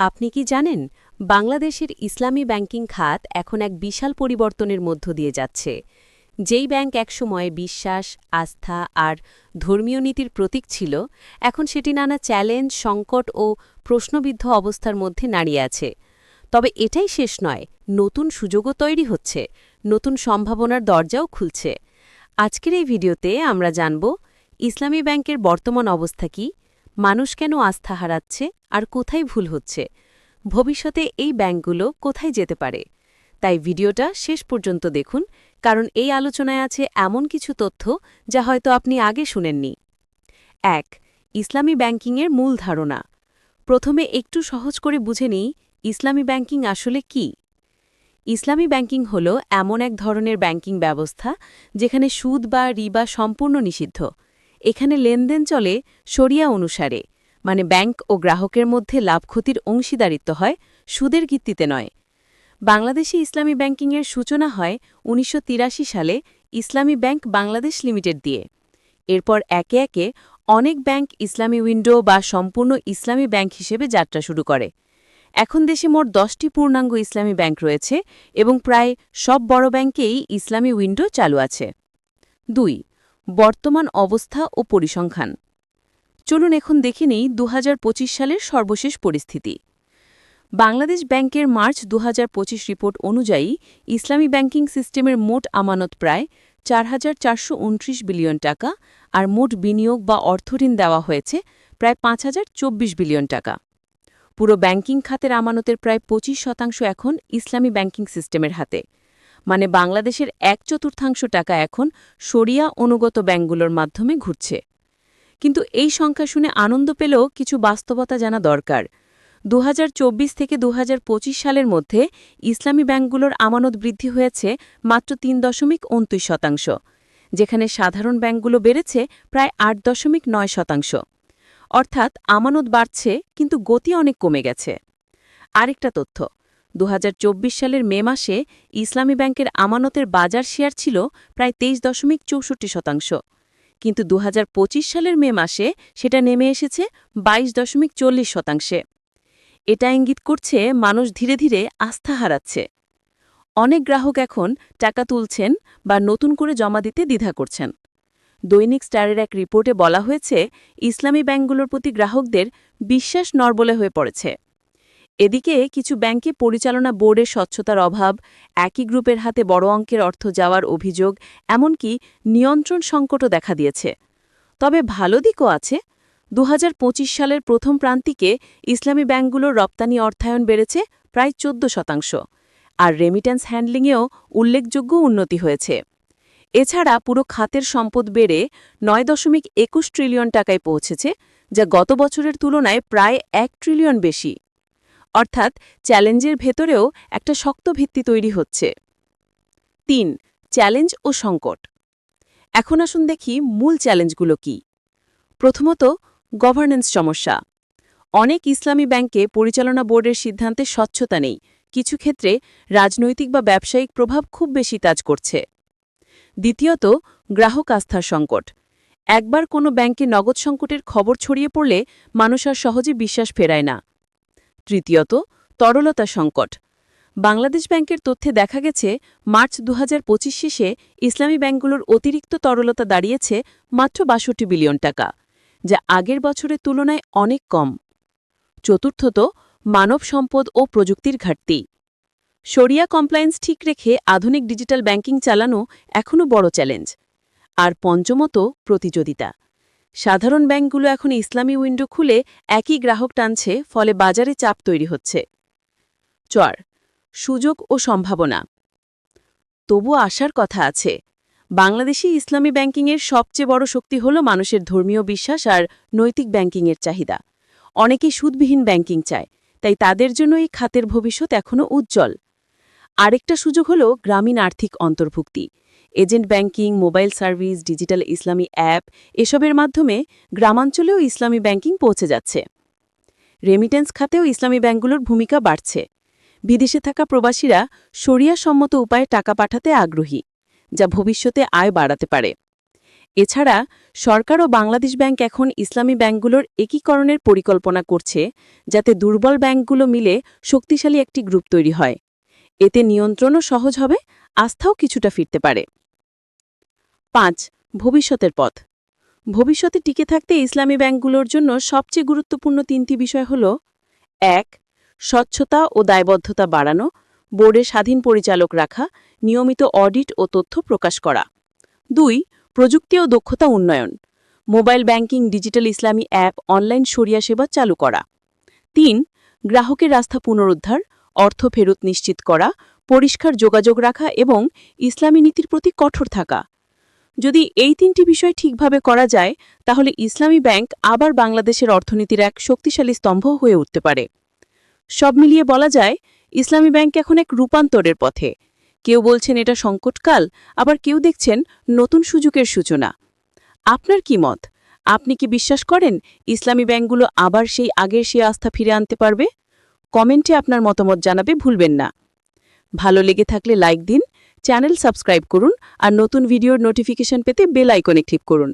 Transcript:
আপনি কি জানেন, বাংলাদেশের ইসলামী ব্যাংকিং খাত এখন এক বিশাল পরিবর্তনের মধ্য দিয়ে যাচ্ছে। যেই ব্যাংক একসময় বিশ্বাস, আস্থা আর ধর্মীয় নীতির প্রতীক ছিল, এখন সেটি নানা চ্যালেঞ্জ, সংকট ও প্রশ্নবিদ্ধ অবস্থার মধ্যে দাঁড়িয়ে আছে। তবে এটাই শেষ নয়, নতুন সুযোগও তৈরি হচ্ছে, নতুন সম্ভাবনার দরজাও খুলছে। আজকের এই ভিডিওতে আমরা জানব, ইসলামী ব্যাংকের বর্তমান অবস্থা কি মানুষ কেন আস্থা হারাচ্ছে আর কোথায় ভুল হচ্ছে? ভবিষ্যতে এই ব্যাংকগুলো কোথায় যেতে পারে? তাই ভিডিওটা শেষ পর্যন্ত দেখুন, কারণ এই আলোচনায় আছে এমন কিছু তথ্য যা হয়তো আপনি আগে শুনেননি। এক, ইসলামী ব্যাংকিংয়ের মূল ধারণা। প্রথমে একটু সহজ করে বুঝে নিই, ইসলামী ব্যাংকিং আসলে কি? ইসলামী ব্যাংকিং হল এমন এক ধরনের ব্যাংকিং ব্যবস্থা যেখানে সুদ বা রিবা সম্পূর্ণ নিষিদ্ধ। এখানে লেনদেন চলে শরিয়া অনুসারে মানে ব্যাংক ও গ্রাহকের মধ্যে লাভ ক্ষতির অংশীদারিত্ব হয়, সুদের ভিত্তিতে নয়। বাংলাদেশি ইসলামী ব্যাংকিংয়ের সূচনা হয় উনিশশো তিরাশি সালে ইসলামী ব্যাংক বাংলাদেশ লিমিটেড দিয়ে। এরপর একে একে অনেক ব্যাংক ইসলামী উইন্ডো বা সম্পূর্ণ ইসলামী ব্যাংক হিসেবে যাত্রা শুরু করে। এখন দেশে মোট দশটি পূর্ণাঙ্গ ইসলামী ব্যাংক রয়েছে এবং প্রায় সব বড় ব্যাংকেই ইসলামী উইন্ডো চালু আছে। দুই বর্তমান অবস্থা ও পরিসংখ্যান। চলুন এখন দেখে নেই দু হাজার পঁচিশ সালের সর্বশেষ পরিস্থিতি। বাংলাদেশ ব্যাংকের মার্চ দু হাজার পঁচিশ রিপোর্ট অনুযায়ী ইসলামী ব্যাংকিং সিস্টেমের মোট আমানত প্রায় চার হাজার চারশো উনত্রিশ বিলিয়ন টাকা আর মোট বিনিয়োগ বা অর্থঋণ দেওয়া হয়েছে প্রায় পাঁচ হাজার চব্বিশ বিলিয়ন টাকা। পুরো ব্যাংকিং খাতের আমানতের প্রায় পঁচিশ শতাংশ এখন ইসলামী ব্যাংকিং সিস্টেমের হাতে। মানে বাংলাদেশের এক চতুর্থাংশ টাকা এখন সরিয়া অনুগত ব্যাংকগুলোর মাধ্যমে ঘুরছে। কিন্তু এই সংখ্যা শুনে আনন্দ পেলেও কিছু বাস্তবতা জানা দরকার। দু হাজার চব্বিশ থেকে দু হাজার পঁচিশ সালের মধ্যে ইসলামী ব্যাংকগুলোর আমানত বৃদ্ধি হয়েছে মাত্র তিন দশমিক উনত্রিশ শতাংশ, যেখানে সাধারণ ব্যাংকগুলো বেড়েছে প্রায় আট দশমিক নয় শতাংশ। অর্থাৎ আমানত বাড়ছে, কিন্তু গতি অনেক কমে গেছে। আরেকটা তথ্য দু হাজার চব্বিশ সালের মে মাসে ইসলামী ব্যাংকের আমানতের বাজার শেয়ার ছিল প্রায় তেইশ দশমিক চৌষট্টি শতাংশ। কিন্তু দু হাজার পঁচিশ সালের মে মাসে সেটা নেমে এসেছে বাইশ দশমিক চল্লিশ শতাংশে। এটা ইঙ্গিত করছে মানুষ ধীরে ধীরে আস্থা হারাচ্ছে। অনেক গ্রাহক এখন টাকা তুলছেন বা নতুন করে জমা দিতে দ্বিধা করছেন। দৈনিক স্টারের এক রিপোর্টে বলা হয়েছে, ইসলামী ব্যাংকগুলোর প্রতি গ্রাহকদের বিশ্বাস নরবলে হয়ে পড়েছে। এদিকে কিছু ব্যাংকে পরিচালনা বোর্ডের স্বচ্ছতার অভাব, একই গ্রুপের হাতে বড় অঙ্কের অর্থ যাওয়ার অভিযোগ, এমনকি নিয়ন্ত্রণ সংকটও দেখা দিয়েছে। তবে ভালো দিকও আছে। দু হাজার পঁচিশ সালের প্রথম প্রান্তিকে ইসলামী ব্যাংকগুলোর রপ্তানি অর্থায়ন বেড়েছে প্রায় চোদ্দ শতাংশ। আর রেমিট্যান্স হ্যান্ডলিংয়েও উল্লেখযোগ্য উন্নতি হয়েছে। এছাড়া পুরো খাতের সম্পদ বেড়ে নয় দশমিক একুশ ট্রিলিয়ন টাকায় পৌঁছেছে, যা গত বছরের তুলনায় প্রায় এক ট্রিলিয়ন বেশি। অর্থাৎ চ্যালেঞ্জের ভেতরেও একটা শক্ত ভিত্তি তৈরি হচ্ছে। তিন, চ্যালেঞ্জ ও সংকট। এখন আসুন দেখি মূল চ্যালেঞ্জগুলো কি। প্রথমত গভর্নেন্স সমস্যা। অনেক ইসলামী ব্যাংকে পরিচালনা বোর্ডের সিদ্ধান্তে স্বচ্ছতা নেই। কিছু ক্ষেত্রে রাজনৈতিক বা ব্যবসায়িক প্রভাব খুব বেশি কাজ করছে। দ্বিতীয়ত, গ্রাহক আস্থার সংকট। একবার কোনো ব্যাংকে নগদ সংকটের খবর ছড়িয়ে পড়লে মানুষ আর সহজে বিশ্বাস ফেরায় না। তৃতীয়ত, তরলতা সংকট। বাংলাদেশ ব্যাংকের তথ্যে দেখা গেছে, মার্চ দু হাজার পঁচিশ শেষে ইসলামী ব্যাংকগুলোর অতিরিক্ত তরলতা দাঁড়িয়েছে মাত্র বাষট্টি বিলিয়ন টাকা, যা আগের বছরের তুলনায় অনেক কম। চতুর্থত, মানব সম্পদ ও প্রযুক্তির ঘাটতি। শরিয়া কমপ্লায়েন্স ঠিক রেখে আধুনিক ডিজিটাল ব্যাংকিং চালানো এখনও বড় চ্যালেঞ্জ। আর পঞ্চমত, প্রতিযোগিতা। সাধারণ ব্যাংকগুলো এখন ইসলামী উইন্ডো খুলে একই গ্রাহক টানছে, ফলে বাজারে চাপ তৈরি হচ্ছে। চর, সুযোগ ও সম্ভাবনা। তবু আসার কথা আছে, বাংলাদেশি ইসলামী ব্যাংকিংয়ের সবচেয়ে বড় শক্তি হল মানুষের ধর্মীয় বিশ্বাস আর নৈতিক ব্যাংকিংয়ের চাহিদা। অনেকেই সুদবিহীন ব্যাংকিং চায়, তাই তাদের জন্য এই খাতের ভবিষ্যৎ এখনও উজ্জ্বল। আরেকটা সুযোগ হল গ্রামীণ আর্থিক অন্তর্ভুক্তি। Agent banking, mobile service, digital ইসলামী অ্যাপ এসবের মাধ্যমে গ্রামাঞ্চলেও ইসলামী ব্যাংকিং পৌঁছে যাচ্ছে। রেমিটেন্স খাতেও ইসলামী ব্যাংকগুলোর ভূমিকা বাড়ছে। বিদেশে থাকা প্রবাসীরা সম্মত উপায়ে টাকা পাঠাতে আগ্রহী, যা ভবিষ্যতে আয় বাড়াতে পারে। এছাড়া সরকার ও বাংলাদেশ ব্যাংক এখন ইসলামী ব্যাংকগুলোর একীকরণের পরিকল্পনা করছে, যাতে দুর্বল ব্যাংকগুলো মিলে শক্তিশালী একটি গ্রুপ তৈরি হয়। এতে নিয়ন্ত্রণও সহজ হবে, আস্থাও কিছুটা ফিরতে পারে। পাঁচ, ভবিষ্যতের পথ। ভবিষ্যতে টিকে থাকতে ইসলামী ব্যাংকগুলোর জন্য সবচেয়ে গুরুত্বপূর্ণ তিনটি বিষয় হল, এক, স্বচ্ছতা ও দায়বদ্ধতা বাড়ানো বোর্ডে স্বাধীন পরিচালক রাখা, নিয়মিত অডিট ও তথ্য প্রকাশ করা। দুই, প্রযুক্তি ও দক্ষতা উন্নয়ন, মোবাইল ব্যাংকিং, ডিজিটাল ইসলামী অ্যাপ, অনলাইন সরিয়া সেবা চালু করা। তিন, গ্রাহকের রাস্তা পুনরুদ্ধার অর্থ ফেরত নিশ্চিত করা, পরিষ্কার যোগাযোগ রাখা এবং ইসলামী নীতির প্রতি কঠোর থাকা। যদি এই তিনটি বিষয় ঠিকভাবে করা যায়, তাহলে ইসলামী ব্যাংক আবার বাংলাদেশের অর্থনীতির এক শক্তিশালী স্তম্ভ হয়ে উঠতে পারে। সব মিলিয়ে বলা যায়, ইসলামী ব্যাংক এখন এক রূপান্তরের পথে। কেউ বলছেন এটা সংকটকাল, আবার কেউ দেখছেন নতুন সুযোগের সূচনা। আপনার কি মত? আপনি কি বিশ্বাস করেন ইসলামী ব্যাংকগুলো আবার সেই আগের সেই আস্থা ফিরে আনতে পারবে? কমেন্টে আপনার মতামত জানাবে ভুলবেন না। ভালো লেগে থাকলে লাইক দিন, চ্যানেল সাবস্ক্রাইব করুন আর নতুন ভিডিওর নোটিফিকেশন পেতে বেল আইকনে ক্লিক করুন।